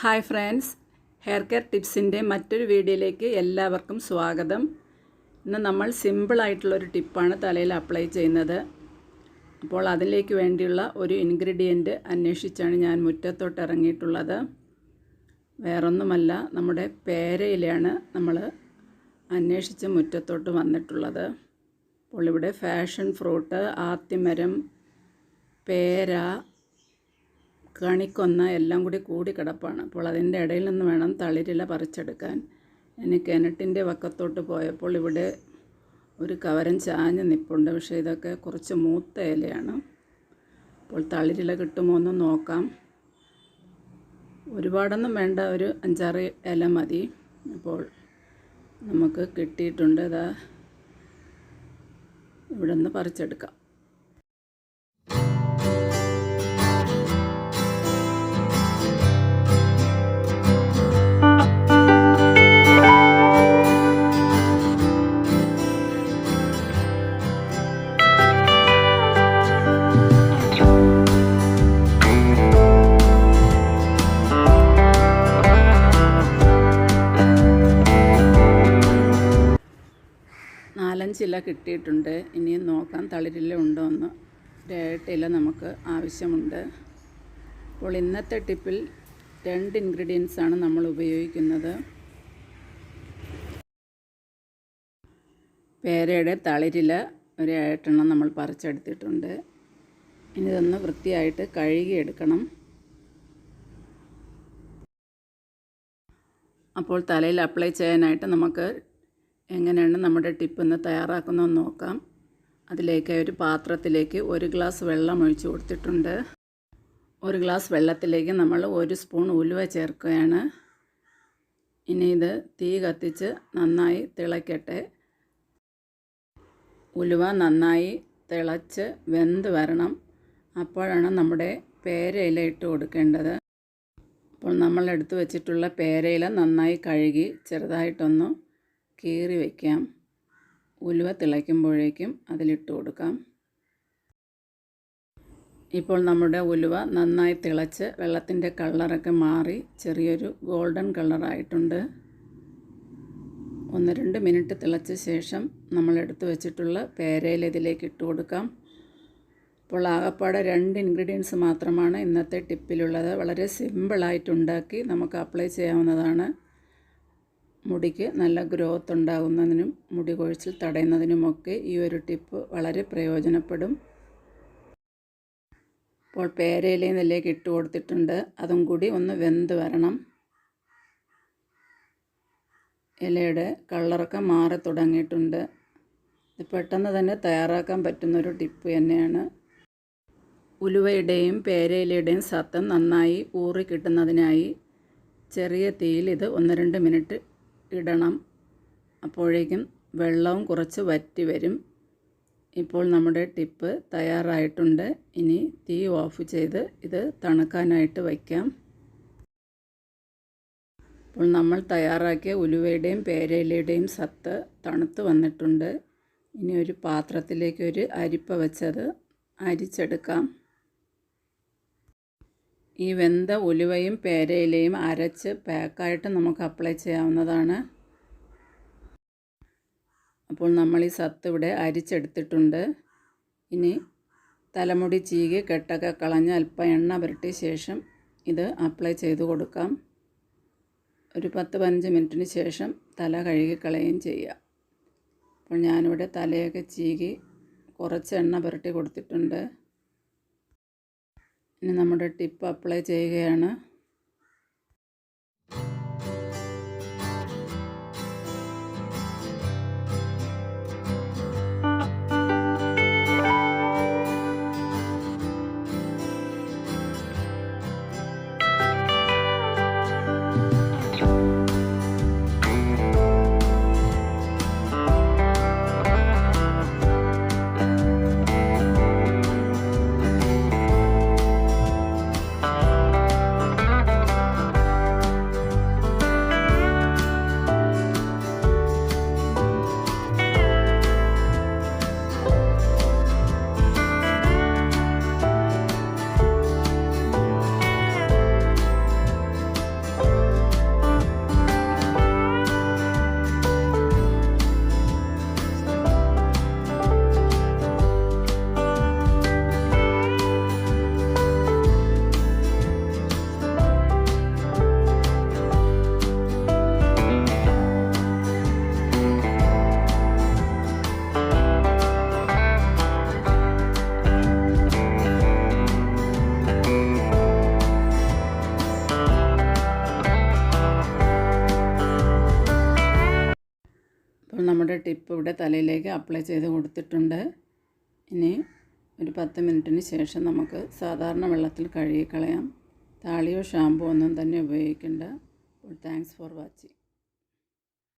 Hi friends hair care ടിപ്സിന്റെ മറ്റൊരു വീഡിയോയിലേക്ക് എല്ലാവർക്കും സ്വാഗതം. ഇന്ന് നമ്മൾ സിമ്പിളായിട്ടുള്ളൊരു ടിപ്പാണ് തലയിൽ അപ്ലൈ ചെയ്യുന്നത്. അപ്പോൾ അതിലേക്ക് വേണ്ടിയുള്ള ഒരു ഇൻഗ്രീഡിയന്റ് അന്വേഷിച്ചാണ് ഞാൻ മുറ്റത്തോട്ട് ഇറങ്ങിയിട്ടുള്ളത്. വേറൊന്നുമല്ല നമ്മുടെ പേരയിലാണ് നമ്മൾ അന്വേഷിച്ച് മുറ്റത്തോട്ട് വന്നിട്ടുള്ളത്. അപ്പോൾ ഇവിടെ ഫാഷൻ ഫ്രൂട്ട് ആത്തിമരം പേര കണിക്കൊന്ന എല്ലാം കൂടി കൂടി കിടപ്പാണ്. അപ്പോൾ അതിന്റെ ഇടയിൽ നിന്ന് വേണം തളിരില പറിച്ചെടുക്കാൻ. ഇനി കിണറ്റിന്റെ വക്കത്തോട്ട് പോയപ്പോൾ ഇവിടെ ഒരു കവരം ചാഞ്ഞ് നിപ്പുണ്ട്. പക്ഷേ ഇതൊക്കെ കുറച്ച് മൂത്ത ഇലയാണ്. അപ്പോൾ തളിരില കിട്ടുമോ എന്ന് നോക്കാം. ഒരുപാടൊന്നും വേണ്ട ഒരു അഞ്ചാറ് ഇല മതി. അപ്പോൾ നമുക്ക് കിട്ടിയിട്ടുണ്ട്. ഇതാ ഇവിടെ നിന്ന് പറിച്ചെടുക്കാം. നാലഞ്ചില കിട്ടിയിട്ടുണ്ട്. ഇനിയും നോക്കാം തളിരില ഉണ്ടോ എന്ന്. ഏട്ടില നമുക്ക് ആവശ്യമുണ്ട്. അപ്പോൾ ഇന്നത്തെ ടിപ്പിൽ രണ്ട് ഇൻഗ്രീഡിയൻസ് ആണ് നമ്മൾ ഉപയോഗിക്കുന്നത്. പേരയുടെ തളിരില ഒരു ഏട്ടെണ്ണം നമ്മൾ പറിച്ചെടുത്തിട്ടുണ്ട്. ഇനി ഇതൊന്ന് വൃത്തിയായിട്ട് കഴുകിയെടുക്കണം. അപ്പോൾ തലയിൽ അപ്ലൈ ചെയ്യാനായിട്ട് നമുക്ക് എങ്ങനെയാണ് നമ്മുടെ ടിപ്പൊന്ന് തയ്യാറാക്കുന്നതെന്ന് നോക്കാം. അതിലേക്ക് ഒരു പാത്രത്തിലേക്ക് ഒരു ഗ്ലാസ് വെള്ളം ഒഴിച്ചു കൊടുത്തിട്ടുണ്ട്. ഒരു ഗ്ലാസ് വെള്ളത്തിലേക്ക് നമ്മൾ ഒരു സ്പൂൺ ഉലുവ ചേർക്കുകയാണ്. ഇനി ഇത് തീ കത്തിച്ച് നന്നായി തിളയ്ക്കട്ടെ ഉലുവ നന്നായി തിളച്ച് വെന്ത് വരണം. അപ്പോഴാണ് നമ്മുടെ പേരയില ഇട്ട് കൊടുക്കേണ്ടത്. അപ്പോൾ നമ്മൾ എടുത്തു വെച്ചിട്ടുള്ള പേരയില നന്നായി കഴുകി ചെറുതായിട്ടൊന്ന് കീറി വയ്ക്കാം ഉലുവ തിളയ്ക്കുമ്പോഴേക്കും അതിലിട്ട് കൊടുക്കാം. ഇപ്പോൾ നമ്മുടെ ഉലുവ നന്നായി തിളച്ച് വെള്ളത്തിന്റെ കളറൊക്കെ മാറി ചെറിയൊരു ഗോൾഡൻ കളറായിട്ടുണ്ട്. ഒന്ന് രണ്ട് മിനിറ്റ് തിളച്ച ശേഷം നമ്മൾ എടുത്തു വച്ചിട്ടുള്ള പേരയിൽ ഇതിലേക്ക് ഇട്ട് കൊടുക്കാം. ഇപ്പോൾ ആകപ്പാടെ രണ്ട് ഇൻഗ്രീഡിയൻസ് മാത്രമാണ് ഇന്നത്തെ ടിപ്പിലുള്ളത്. വളരെ സിമ്പിളായിട്ട് ഉണ്ടാക്കി നമുക്ക് അപ്ലൈ ചെയ്യാവുന്നതാണ്. മുടിക്ക് നല്ല ഗ്രോത്ത് ഉണ്ടാകുന്നതിനും മുടി കൊഴിച്ചിൽ തടയുന്നതിനുമൊക്കെ ഈ ഒരു ടിപ്പ് വളരെ പ്രയോജനപ്പെടും. അപ്പോൾ പേരയിലയും നെല്ലേക്ക് ഇട്ട് കൊടുത്തിട്ടുണ്ട്. അതും കൂടി ഒന്ന് വെന്ത് വരണം. ഇലയുടെ കളറൊക്കെ മാറി തുടങ്ങിയിട്ടുണ്ട്. ഇത് പെട്ടെന്ന് തന്നെ തയ്യാറാക്കാൻ പറ്റുന്നൊരു ടിപ്പ് തന്നെയാണ്. ഉലുവയുടെയും പേരയിലയുടെയും സത്തം നന്നായി ഊറി കിട്ടുന്നതിനായി ചെറിയ തീയിൽ ഇത് ഒന്ന് രണ്ട് മിനിറ്റ് ഇടണം. അപ്പോഴേക്കും വെള്ളവും കുറച്ച് വറ്റി വരും. ഇപ്പോൾ നമ്മുടെ ടിപ്പ് തയ്യാറായിട്ടുണ്ട്. ഇനി തീ ഓഫ് ചെയ്ത് ഇത് തണുക്കാനായിട്ട് വയ്ക്കാം. അപ്പോൾ നമ്മൾ തയ്യാറാക്കിയ ഉലുവയുടെയും പേരയിലയുടെയും സത്ത് തണുത്ത് വന്നിട്ടുണ്ട്. ഇനി ഒരു പാത്രത്തിലേക്ക് ഒരു അരിപ്പ വെച്ചത് അരിച്ചെടുക്കാം. ഈ വെന്ത ഉലുവയും പേരയിലയും അരച്ച് പാക്കായിട്ട് നമുക്ക് അപ്ലൈ ചെയ്യാവുന്നതാണ്. അപ്പോൾ നമ്മൾ ഈ സത്ത് ഇവിടെ അരിച്ചെടുത്തിട്ടുണ്ട്. ഇനി തലമുടി ചീകി കെട്ടൊക്കെ കളഞ്ഞ് അല്പം എണ്ണ പുരട്ടിയ ശേഷം ഇത് അപ്ലൈ ചെയ്ത് കൊടുക്കാം. ഒരു പത്ത് പതിനഞ്ച് മിനിറ്റിന് ശേഷം തല കഴുകി ചെയ്യാം. അപ്പോൾ ഞാനിവിടെ തലയൊക്കെ ചീകി കുറച്ച് എണ്ണ പുരട്ടി കൊടുത്തിട്ടുണ്ട്. ഇനി നമ്മുടെ ടിപ്പ് അപ്ലൈ ചെയ്യുകയാണ്. ടിപ്പ് ഇവിടെ തലയിലേക്ക് അപ്ലൈ ചെയ്ത് കൊടുത്തിട്ടുണ്ട്. ഇനി ഒരു പത്ത് മിനിറ്റിന് ശേഷം നമുക്ക് സാധാരണ വെള്ളത്തിൽ കഴുകിക്കളയാം. താളിയോ ഷാമ്പു ഒന്നും തന്നെ ഉപയോഗിക്കേണ്ട. Thanks for watching